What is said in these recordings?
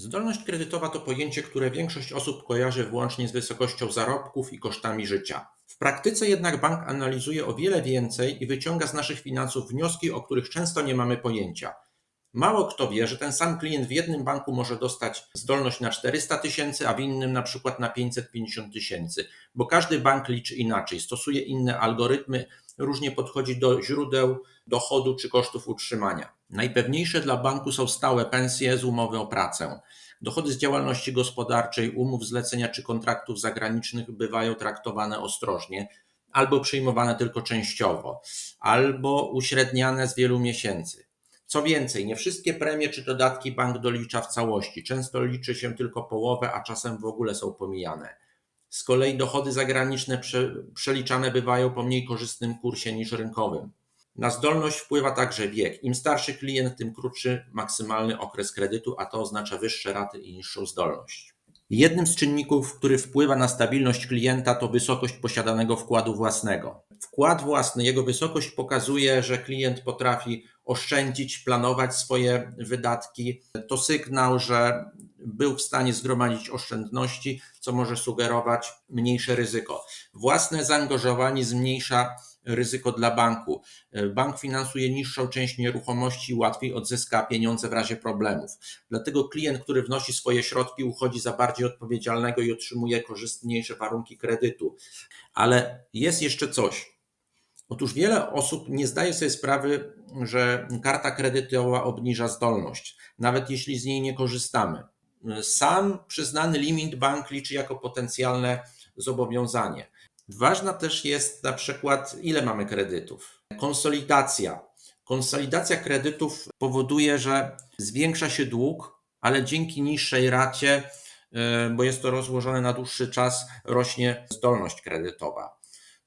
Zdolność kredytowa to pojęcie, które większość osób kojarzy wyłącznie z wysokością zarobków i kosztami życia. W praktyce jednak bank analizuje o wiele więcej i wyciąga z naszych finansów wnioski, o których często nie mamy pojęcia. Mało kto wie, że ten sam klient w jednym banku może dostać zdolność na 400 tysięcy, a w innym na przykład na 550 tysięcy, bo każdy bank liczy inaczej, stosuje inne algorytmy, różnie podchodzi do źródeł dochodu czy kosztów utrzymania. Najpewniejsze dla banku są stałe pensje z umowy o pracę. Dochody z działalności gospodarczej, umów zlecenia czy kontraktów zagranicznych bywają traktowane ostrożnie, albo przyjmowane tylko częściowo, albo uśredniane z wielu miesięcy. Co więcej, nie wszystkie premie czy dodatki bank dolicza w całości. Często liczy się tylko połowę, a czasem w ogóle są pomijane. Z kolei dochody zagraniczne przeliczane bywają po mniej korzystnym kursie niż rynkowym. Na zdolność wpływa także wiek. Im starszy klient, tym krótszy maksymalny okres kredytu, a to oznacza wyższe raty i niższą zdolność. Jednym z czynników, który wpływa na stabilność klienta, to wysokość posiadanego wkładu własnego. Wkład własny, jego wysokość pokazuje, że klient potrafi oszczędzić, planować swoje wydatki. To sygnał, że był w stanie zgromadzić oszczędności, co może sugerować mniejsze ryzyko. Własne zaangażowanie zmniejsza ryzyko dla banku. Bank finansuje niższą część nieruchomości i łatwiej odzyska pieniądze w razie problemów. Dlatego klient, który wnosi swoje środki, uchodzi za bardziej odpowiedzialnego i otrzymuje korzystniejsze warunki kredytu. Ale jest jeszcze coś. Otóż wiele osób nie zdaje sobie sprawy, że karta kredytowa obniża zdolność, nawet jeśli z niej nie korzystamy. Sam przyznany limit bank liczy jako potencjalne zobowiązanie. Ważna też jest na przykład, ile mamy kredytów. Konsolidacja. Konsolidacja kredytów powoduje, że zwiększa się dług, ale dzięki niższej racie, e, bo jest to rozłożone na dłuższy czas, rośnie zdolność kredytowa.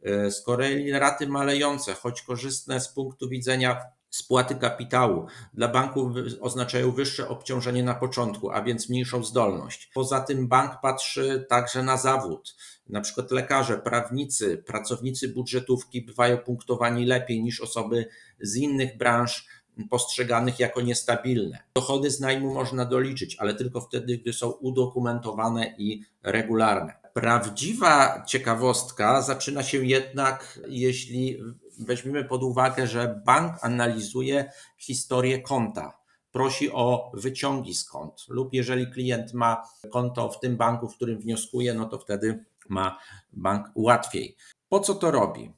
E, z kolei raty malejące, choć korzystne z punktu widzenia spłaty kapitału dla banków oznaczają wyższe obciążenie na początku, a więc mniejszą zdolność. Poza tym bank patrzy także na zawód. Na przykład lekarze, prawnicy, pracownicy budżetówki bywają punktowani lepiej niż osoby z innych branż postrzeganych jako niestabilne. Dochody z najmu można doliczyć, ale tylko wtedy, gdy są udokumentowane i regularne. Prawdziwa ciekawostka zaczyna się jednak, jeśli weźmiemy pod uwagę, że bank analizuje historię konta, prosi o wyciągi z kont, lub jeżeli klient ma konto w tym banku, w którym wnioskuje, no to wtedy ma bank łatwiej. Po co to robi?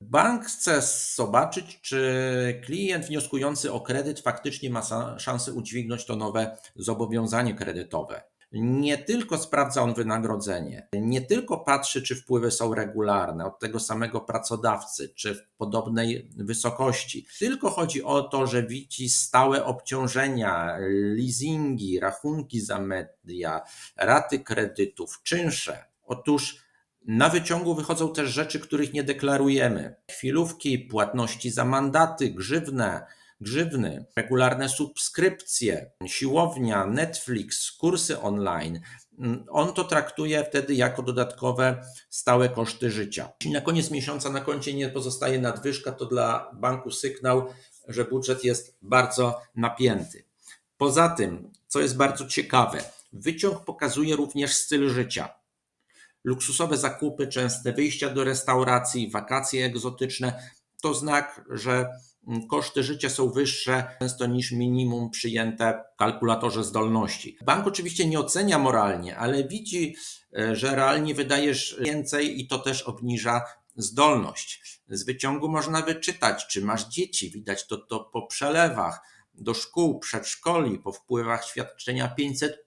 Bank chce zobaczyć, czy klient wnioskujący o kredyt faktycznie ma szansę udźwignąć to nowe zobowiązanie kredytowe nie tylko sprawdza on wynagrodzenie, nie tylko patrzy, czy wpływy są regularne od tego samego pracodawcy, czy w podobnej wysokości, tylko chodzi o to, że widzi stałe obciążenia, leasingi, rachunki za media, raty kredytów, czynsze. Otóż na wyciągu wychodzą też rzeczy, których nie deklarujemy. Chwilówki, płatności za mandaty, grzywne, grzywny, regularne subskrypcje, siłownia, Netflix, kursy online. On to traktuje wtedy jako dodatkowe stałe koszty życia. Jeśli na koniec miesiąca na koncie nie pozostaje nadwyżka, to dla banku sygnał, że budżet jest bardzo napięty. Poza tym, co jest bardzo ciekawe, wyciąg pokazuje również styl życia. Luksusowe zakupy, częste wyjścia do restauracji, wakacje egzotyczne to znak, że koszty życia są wyższe często niż minimum przyjęte w kalkulatorze zdolności. Bank oczywiście nie ocenia moralnie, ale widzi, e, że realnie wydajesz więcej i to też obniża zdolność. Z wyciągu można wyczytać, czy masz dzieci, widać to, to po przelewach do szkół, przedszkoli, po wpływach świadczenia 500.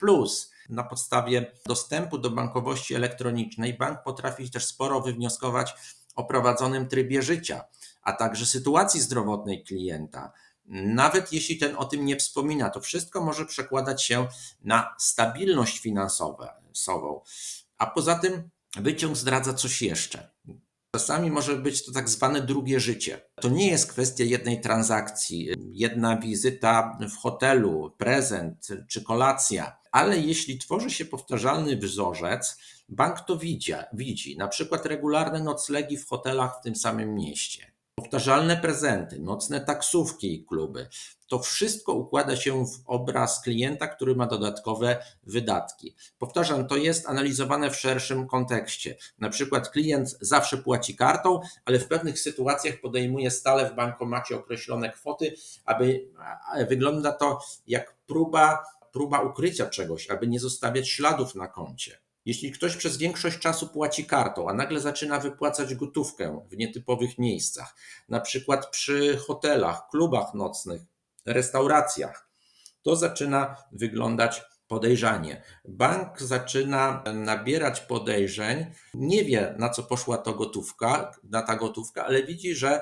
Na podstawie dostępu do bankowości elektronicznej bank potrafi też sporo wywnioskować o prowadzonym trybie życia a także sytuacji zdrowotnej klienta. Nawet jeśli ten o tym nie wspomina, to wszystko może przekładać się na stabilność finansową. A poza tym wyciąg zdradza coś jeszcze. Czasami może być to tak zwane drugie życie. To nie jest kwestia jednej transakcji, jedna wizyta w hotelu, prezent czy kolacja, ale jeśli tworzy się powtarzalny wzorzec, bank to widzi, widzi na przykład regularne noclegi w hotelach w tym samym mieście powtarzalne prezenty, nocne taksówki i kluby. To wszystko układa się w obraz klienta, który ma dodatkowe wydatki. Powtarzam, to jest analizowane w szerszym kontekście. Na przykład klient zawsze płaci kartą, ale w pewnych sytuacjach podejmuje stale w bankomacie określone kwoty, aby wygląda to jak próba, próba ukrycia czegoś, aby nie zostawiać śladów na koncie. Jeśli ktoś przez większość czasu płaci kartą, a nagle zaczyna wypłacać gotówkę w nietypowych miejscach, na przykład przy hotelach, klubach nocnych, restauracjach, to zaczyna wyglądać podejrzanie. Bank zaczyna nabierać podejrzeń, nie wie na co poszła to gotówka, na ta gotówka, ale widzi, że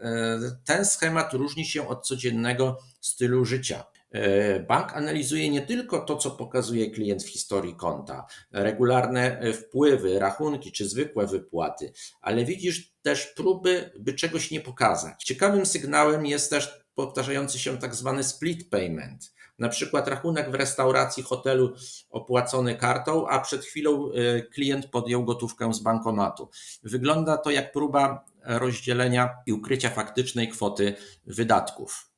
e, ten schemat różni się od codziennego stylu życia. E, bank analizuje nie tylko to, co pokazuje klient w historii konta, regularne e, wpływy, rachunki czy zwykłe wypłaty, ale widzisz też próby, by czegoś nie pokazać. Ciekawym sygnałem jest też powtarzający się tak zwany split payment. Na przykład rachunek w restauracji, hotelu opłacony kartą, a przed chwilą e, klient podjął gotówkę z bankomatu. Wygląda to jak próba rozdzielenia i ukrycia faktycznej kwoty wydatków.